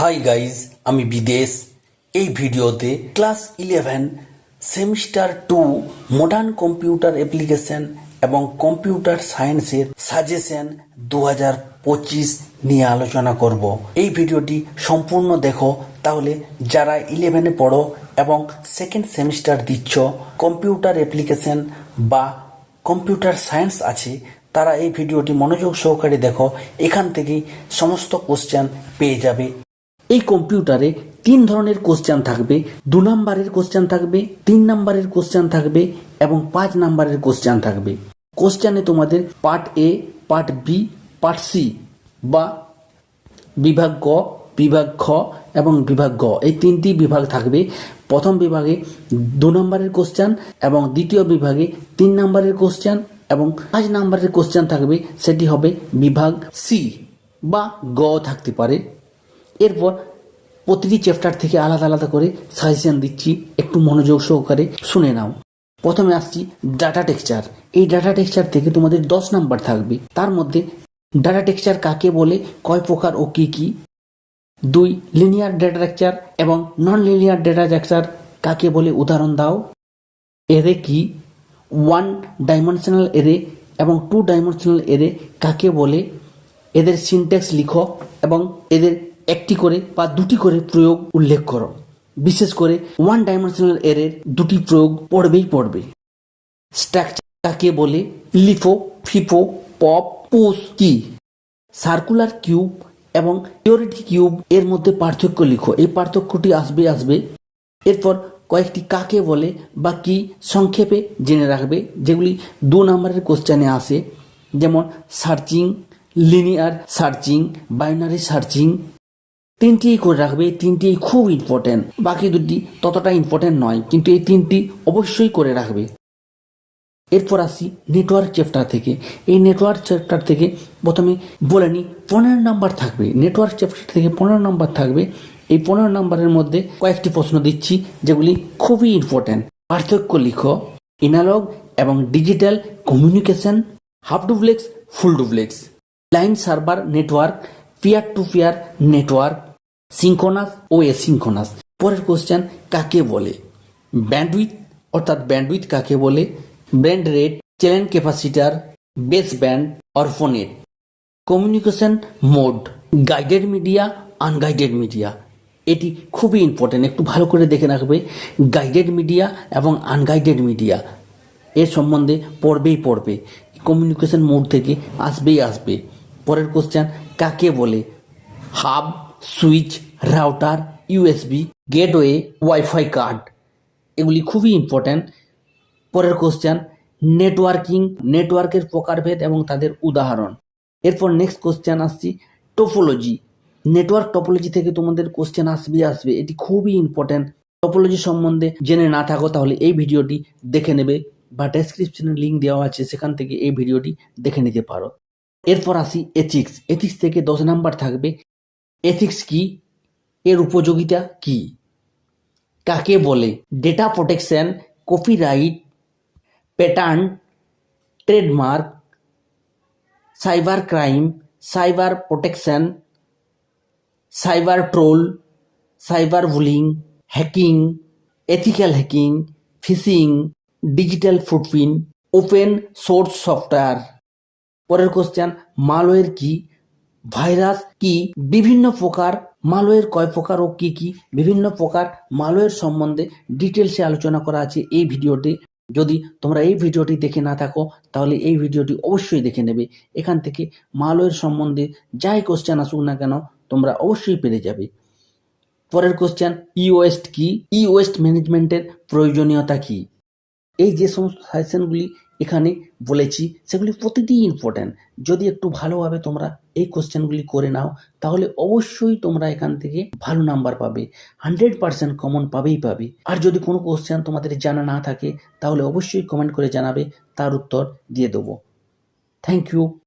Hi guys আমি বিদেশ। এই ভিডিওতে class eleven, semester two modern computer application এবং কম্পিউটার সায়েন্সের সাজেশন দু হাজার পঁচিশ নিয়ে আলোচনা করব। এই ভিডিওটি সম্পূর্ণ দেখো, তাহলে যারা ইলেভেনে পড়ো এবং সেকেন্ড সেমিস্টার দিচ্ছ কম্পিউটার অ্যাপ্লিকেশন বা কম্পিউটার সায়েন্স আছে, তারা এই ভিডিওটি মনোযোগ সহকারে দেখো, এখান থেকেই সমস্ত কোশ্চেন পেয়ে যাবে। এই কম্পিউটারে তিন ধরনের কোশ্চেন থাকবে, দু নম্বরের কোশ্চেন থাকবে, তিন নম্বরের কোশ্চেন থাকবে এবং পাঁচ নম্বরের কোশ্চেন থাকবে। কোশ্চেনে তোমাদের part A part B part C বা বিভাগ গ, বিভাগ খ এবং বিভাগ গ এই তিনটি বিভাগ থাকবে। প্রথম বিভাগে দু নম্বরের কোশ্চেন এবং দ্বিতীয় বিভাগে তিন নম্বরের কোশ্চেন এবং পাঁচ নম্বরের কোশ্চেন থাকবে, সেটি হবে বিভাগ সি বা গ থাকতে পারে। এরপর প্রতিটি চ্যাপ্টার থেকে আলাদা আলাদা করে সাজেশন দিচ্ছি, একটু মনোযোগ সহকারে শুনে নাও। প্রথমে আসছি ডাটা টেক্সচার এই ডাটা টেক্সচার থেকে তোমাদের দশ নাম্বার থাকবে। তার মধ্যে ডাটা টেক্সচার কাকে বলে, কয় প্রকার ও কি কি? দুই লিনিয়ার ডেটা স্ট্রাকচার এবং নন লিনিয়ার ডেটা স্ট্রাকচার কাকে বলে, উদাহরণ দাও। এরে কি? ওয়ান ডাইমেনশনাল এরে এবং টু ডাইমেনশনাল এরে কাকে বলে? এদের সিনট্যাক্স লিখো এবং এদের একটি করে বা দুটি করে প্রয়োগ উল্লেখ করো। বিশেষ করে ওয়ান ডাইমেনশনাল এরের দুটি প্রয়োগ পড়বেই পড়বে। স্ট্রাকচার কাকে বলে লিফো, ফিফো, পপ পুস কি? সার্কুলার কিউব এবং পিওরিটি কিউব এর মধ্যে পার্থক্য লিখো। এই পার্থক্যটি আসবে আসবে। এরপর কয়েকটি কাকে বলে বা কি সংক্ষেপে জেনে রাখবে, যেগুলি দু নম্বরের কোশ্চেনে আসে। যেমন searching linear searching binary searching তিনটি করে রাখবে, তিনটি খুব ইম্পর্টেন্ট বাকি দুটি ততটা ইম্পর্টেন্ট নয়, কিন্তু এই তিনটি অবশ্যই করে রাখবে। এরপর আসি নেটওয়ার্ক চ্যাপ্টার থেকে। এই নেটওয়ার্ক চ্যাপ্টার থেকে প্রথমে বলে নিই পনেরো নাম্বার থাকবে। নেটওয়ার্ক চ্যাপ্টার থেকে পনেরো নাম্বার থাকবে। এই পনেরো নাম্বারের মধ্যে কয়েকটি প্রশ্ন দিচ্ছি, যেগুলি খুবই ইম্পর্ট্যান্ট পার্থক্য লিখো। ইনালগ এবং digital communication half duplex full duplex line server network peer to peer network synchronous O asynchronous পরের কোশ্চেন কাকে বলে? ব্যান্ডউইথ অর্থাৎ ব্যান্ডউইথ কাকে বলে? Baud rate channel capacitor base band অরফোনেট communication mode guided media unguided media এটি খুবই important একটু ভালো করে দেখে রাখবে। গাইডেড মিডিয়া এবং আনগাইডেড মিডিয়া এর সম্বন্ধে পড়বেই পড়বে। কমিউনিকেশন মোড থেকে আসবেই আসবে। পরের কোশ্চেন কাকে বলে? Hub switch, router, USB, gateway, WiFi card. এগুলি খুবই ইম্পর্ট্যান্ট পরের কোশ্চেন নেটওয়ার্কিং নেটওয়ার্কের প্রকারভেদ এবং তাদের উদাহরণ। এরপর নেক্সট কোশ্চেন আসছি টোপোলজি নেটওয়ার্ক টপোলজি থেকে তোমাদের কোশ্চেন আসবে আসবে। এটি খুবই ইম্পর্ট্যান্ট টপোলজি সম্বন্ধে জেনে না থাকো, তাহলে এই ভিডিওটি দেখে নেবে বা ডেসক্রিপশনে লিঙ্ক দেওয়া আছে, সেখান থেকে এই ভিডিওটি দেখে নিতে পারো। এরপর আসি এথিক্স এথিক্স থেকে দশ নাম্বার থাকবে এথিক্স কি? এর উপযোগিতা কি? কাকে বলে? Data protection copyright patent trademark cyber crime cyber protection cyber troll cyber bullying hacking ethical hacking phishing digital footprint open source software পরের কোশ্চেন মালওয়ের কি? ভাইরাস কি? বিভিন্ন প্রকার মালয়ের কয় প্রকার ও কি কি? বিভিন্ন প্রকার মালয়ের সম্বন্ধে ডিটেলসে আলোচনা করা আছে এই ভিডিওতে। যদি তোমরা এই ভিডিওটি দেখে না থাকো, তাহলে এই ভিডিওটি অবশ্যই দেখে নেবে। এখান থেকে মালয়ের সম্বন্ধে যাই কোশ্চেন আসুক না কেন, তোমরা অবশ্যই পেরে যাবে। পরের কোশ্চেন ই ওয়েস্ট কি? ই ওয়েস্ট ম্যানেজমেন্টের প্রয়োজনীয়তা কি? এই যে সমস্ত সাজেশনগুলি এখানে বলেছি সেগুলি প্রতিটি ইম্পর্ট্যান্ট যদি একটু ভালোভাবে তোমরা এই কোশ্চেনগুলি করে নাও, তাহলে অবশ্যই তোমরা এখান থেকে ভালো নাম্বার পাবে। হান্ড্রেড পার্সেন্ট কমন পাবেই পাবে। আর যদি কোনো কোশ্চেন তোমাদের জানা না থাকে, তাহলে অবশ্যই কমেন্ট করে জানাবে, তার উত্তর দিয়ে দেবো। Thank you